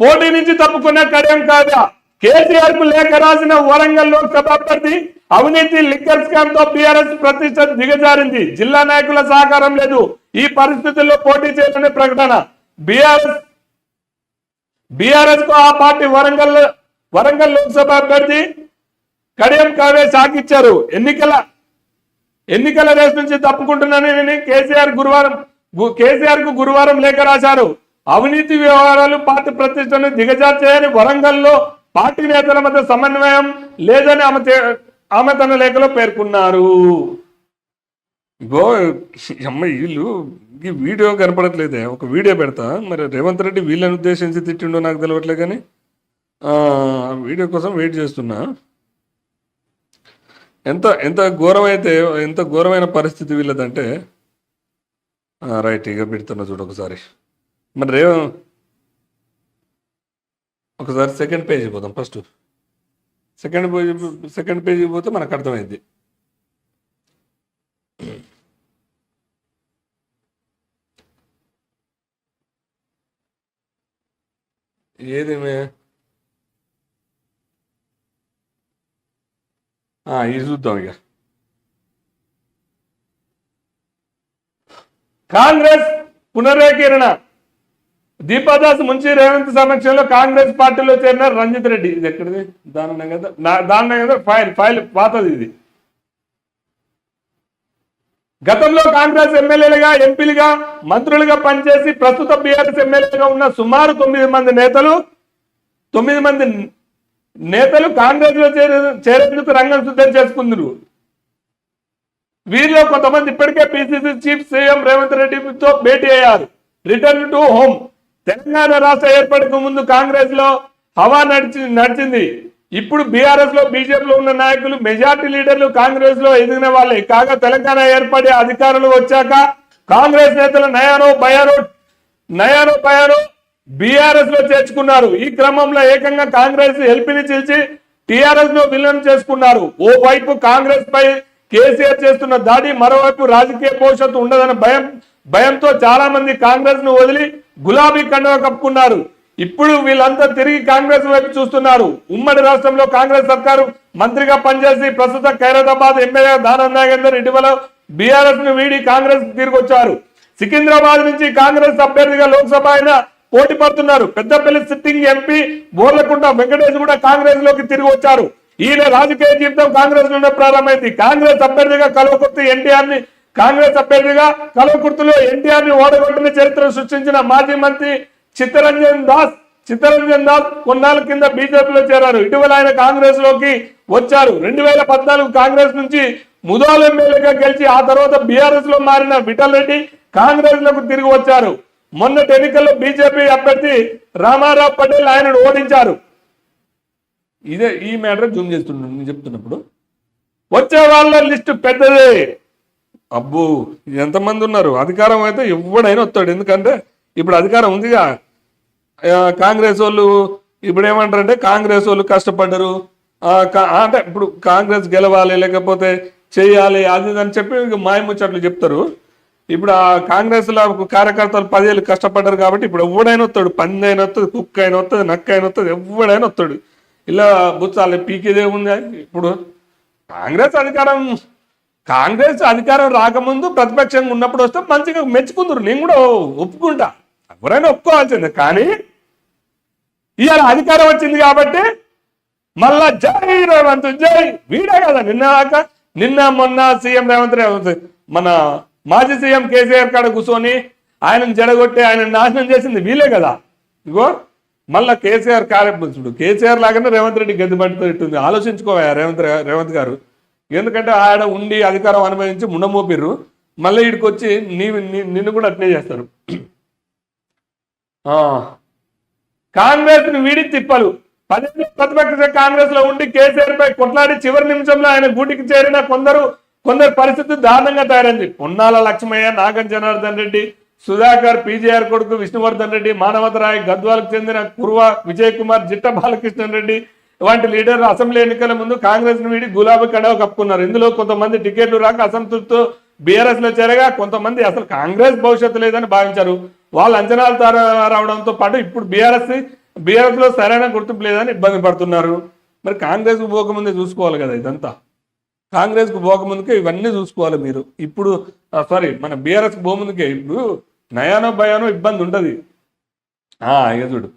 పోటీ నుంచి తప్పుకున్న కడియం కాదా? కేసీఆర్కు లేఖ రాసిన వరంగల్ లోక్సభ అభ్యర్థి అవినీతి లిక్కర్ స్కామ్తో బీఆర్ఎస్ ప్రతిష్ట దిగజారింది. జిల్లా నాయకుల సహకారం లేదు. ఈ పరిస్థితుల్లో పోటీ చేయాలనే ప్రకటన. బీఆర్ఎస్ బీఆర్ఎస్కు ఆ పార్టీ వరంగల్ వరంగల్ లోక్సభ అభ్యర్థి కడియం కావే సాగిచ్చారు ఎన్నికల ఎన్నికల రేసు నుంచి తప్పుకుంటున్నానని కేసీఆర్ గురువారం కేసీఆర్కు గురువారం లేఖ రాశారు. అవినీతి వ్యవహారాలు పార్టీ ప్రతిష్టను దిగజార్చాయని వరంగల్లో పార్టీ నేతల మధ్య సమన్వయం లేదని ఆమె ఆమె తన లేఖలో పేర్కొన్నారు. ఇగో అమ్మ వీళ్ళు ఈ వీడియో కనపడట్లేదే. ఒక వీడియో పెడతా. మరి రేవంత్ రెడ్డి వీళ్ళని ఉద్దేశించి తిట్టిండో నాకు తెలియట్లే కానీ వీడియో కోసం వెయిట్ చేస్తున్నా. ఎంత ఎంత ఘోరమైతే ఎంత ఘోరమైన పరిస్థితి వీళ్ళదంటే రైట్ ఇక పెడుతున్నా చూడు ఒకసారి. మరి రేవ ఒకసారి సెకండ్ పేజీ పోదాం first second page second page పోతే మనకు అర్థమైంది ఏది మే ఆ, ఇది చూద్దాం ఇక కాంగ్రెస్ పునరేకీరణ దీపాదాస్ ముంచి రేవంత్ సమక్షంలో కాంగ్రెస్ పార్టీలో చేరిన రంజిత్ రెడ్డి. ఇది ఎక్కడిది? దాని కదా. కదా? ఫైల్ ఫైల్ పాతది ఇది. గతంలో కాంగ్రెస్ ఎమ్మెల్యేలుగా ఎంపీలుగా మంత్రులుగా పనిచేసి ప్రస్తుత బీఆర్ఎస్ ఎమ్మెల్యేగా ఉన్న సుమారు తొమ్మిది మంది నేతలు తొమ్మిది మంది నేతలు కాంగ్రెస్లో చేరే చేరేందుకు రంగం సిద్ధం చేసుకుందరు. వీరిలో కొంతమంది ఇప్పటికే పిసిసి చీఫ్ సీఎం రేవంత్ రెడ్డితో భేటీ అయ్యారు. Return to home. తెలంగాణ రాష్ట్ర ఏర్పాటుకు ముందు కాంగ్రెస్లో హవా నడిచి నడిచింది. ఇప్పుడు బీఆర్ఎస్లో బీజేపీలో ఉన్న నాయకులు మెజార్టీ లీడర్లు కాంగ్రెస్లో ఎదిగిన వాళ్ళే. కాగా తెలంగాణ ఏర్పడే అధికారులు వచ్చాక కాంగ్రెస్ నేతలు నయానో బయానో నయానో బయానో బీఆర్ఎస్లో చేర్చుకున్నారు. ఈ క్రమంలో ఏకంగా కాంగ్రెస్ ఎల్పీని చేసి టీఆర్ఎస్లో విలీనం చేసుకున్నారు. ఓ వైపు కాంగ్రెస్ పై కేసీఆర్ చేస్తున్న దాడి మరోవైపు రాజకీయ భవిష్యత్తు ఉండదన్న భయం భయంతో చాలా మంది కాంగ్రెస్ను వదిలి గులాబీ కండువా కప్పుకున్నారు. ఇప్పుడు వీళ్ళంతా తిరిగి కాంగ్రెస్ వైపు చూస్తున్నారు. ఉమ్మడి రాష్ట్రంలో కాంగ్రెస్ సర్కారు మంత్రిగా పనిచేసి ప్రస్తుత ఖైరదాబాద్ ఎమ్మెల్యే దానం నాగేందర్ ఇటీవల బీఆర్ఎస్ను వీడి కాంగ్రెస్ తిరిగి సికింద్రాబాద్ నుంచి కాంగ్రెస్ అభ్యర్థిగా లోక్సభ ఆయన పోటీ పడుతున్నారు. పెద్దపల్లి సిట్టింగ్ ఎంపీ బోర్లకుంట వెంకటేష్ కూడా కాంగ్రెస్లోకి తిరిగి వచ్చారు ఈయన రాజకీయ జీవితం కాంగ్రెస్ నుండి ప్రారంభమైంది. కాంగ్రెస్ అభ్యర్థిగా కల్వకుర్తి ఎన్టీఆర్ని కాంగ్రెస్ అభ్యర్థిగా కలవకుర్తిలో ఎన్టీఆర్ని ఓడగొట్టిన చరిత్ర సృష్టించిన మాజీ మంత్రి చిత్తరంజన్ దాస్ చిత్తరంజన్ దాస్ కొన్నాళ్ళ కింద బీజేపీలో చేరారు. ఇటీవల ఆయన కాంగ్రెస్లోకి వచ్చారు. రెండు వేల పద్నాలుగు కాంగ్రెస్ నుంచి ముదాల్ ఎమ్మెల్యేగా గెలిచి ఆ తర్వాత బీఆర్ఎస్లో మారిన విఠల్ రెడ్డి కాంగ్రెస్లకు తిరిగి వచ్చారు. మొన్నటి ఎన్నికల్లో బీజేపీ అభ్యర్థి రామారావు పటేల్ ఆయనను ఓడించారు. ఇదే ఈ మ్యాటర్ జూమ్ చేస్తున్నాను నేను చెప్తున్నప్పుడు. వచ్చే వాళ్ళ లిస్టు పెద్దదే. అబ్బో ఎంతమంది ఉన్నారు? అధికారం అయితే ఎవడైనా వస్తాడు. ఎందుకంటే ఇప్పుడు అధికారం ఉందిగా. కాంగ్రెస్ వాళ్ళు ఇప్పుడు ఏమంటారంటే కాంగ్రెస్ వాళ్ళు కష్టపడ్డరు. కా- అంటే ఇప్పుడు కాంగ్రెస్ గెలవాలి లేకపోతే చేయాలి అది అని చెప్పి ఇక మాయముచ్చట్లు చెప్తారు. ఇప్పుడు ఆ కాంగ్రెస్లో కార్యకర్తలు పదేళ్ళు కష్టపడ్డారు కాబట్టి ఇప్పుడు ఎవడైనా వస్తాడు. పంది అయినా వస్తుంది కుక్క అయినా వస్తుంది నక్క అయినా వస్తుంది ఎవడైనా వస్తాడు. ఇలా బుచ్చాలి పీకేదే ఉంది. ఇప్పుడు కాంగ్రెస్ అధికారం కాంగ్రెస్ అధికారం రాకముందు ప్రతిపక్షంగా ఉన్నప్పుడు వస్తే మంచిగా మెచ్చుకుందరు. నేను కూడా ఒప్పుకుంటా. ఎవరైనా ఒప్పుకోవాల్సిందే. కానీ ఇవాళ అధికారం వచ్చింది కాబట్టి మళ్ళా జై రేవంత్ జై. వీడే కదా నిన్న దాకా. నిన్న మొన్న సీఎం రేవంత్ రేవంత్ మన మాజీ సీఎం కేసీఆర్ కాడ కూర్చొని ఆయనను జడగొట్టి ఆయన నాశనం చేసింది వీలే కదా. ఇగో మళ్ళా కేసీఆర్ కార్యపురుషుడు కేసీఆర్ లాగానే రేవంత్ రెడ్డి గద్దె పట్టుతుంది ఆలోచించుకోవా రేవంత్ రేవంత్ గారు. ఎందుకంటే ఆడ ఉండి అధికారం అనుభవించి ముండమోపిర్రు. మళ్ళీ ఇక్కడికి వచ్చి నీ నిన్ను కూడా అట్నే చేస్తారు. ఆ. కాంగ్రెస్ని వీడి తిప్పలు. పదిహేను ప్రతిపక్ష కాంగ్రెస్లో ఉండి కేసీఆర్ పై కొట్లాడి చివరి నిమిషంలో ఆయన గూటికి చేరిన కొందరు కొందరు పరిస్థితి దారుణంగా తయారైంది పొన్నాల లక్ష్మయ్య నాగం జనార్దన్ రెడ్డి సుధాకర్ పీజీఆర్ కొడుకు విష్ణువర్ధన్ రెడ్డి మానవతరాయ్ గద్వాలకు చెందిన కుర్వ విజయ్ కుమార్ జిట్ట బాలకృష్ణన్ రెడ్డి వంటి లీడర్ అసెంబ్లీ ఎన్నికల ముందు కాంగ్రెస్ వీడి గులాబీ కడవ కప్పుకున్నారు. ఇందులో కొంతమంది టికెట్లు రాక అసంతృప్తితో బీఆర్ఎస్లో చేరగా కొంతమంది అసలు కాంగ్రెస్ భవిష్యత్తు లేదని భావించారు. వాళ్ళ అంచనాలు రావడంతో పాటు ఇప్పుడు బీఆర్ఎస్ బీఆర్ఎస్లో సరైన గుర్తింపు లేదని ఇబ్బంది పడుతున్నారు. మరి కాంగ్రెస్కు పోకముందే చూసుకోవాలి కదా ఇదంతా. కాంగ్రెస్కు పోకముందుకే ఇవన్నీ చూసుకోవాలి మీరు. ఇప్పుడు సారీ మన బీఆర్ఎస్కు ఇప్పుడు నయానో భయానో ఇబ్బంది ఉంటుంది. ఆ, ఇక చూడు.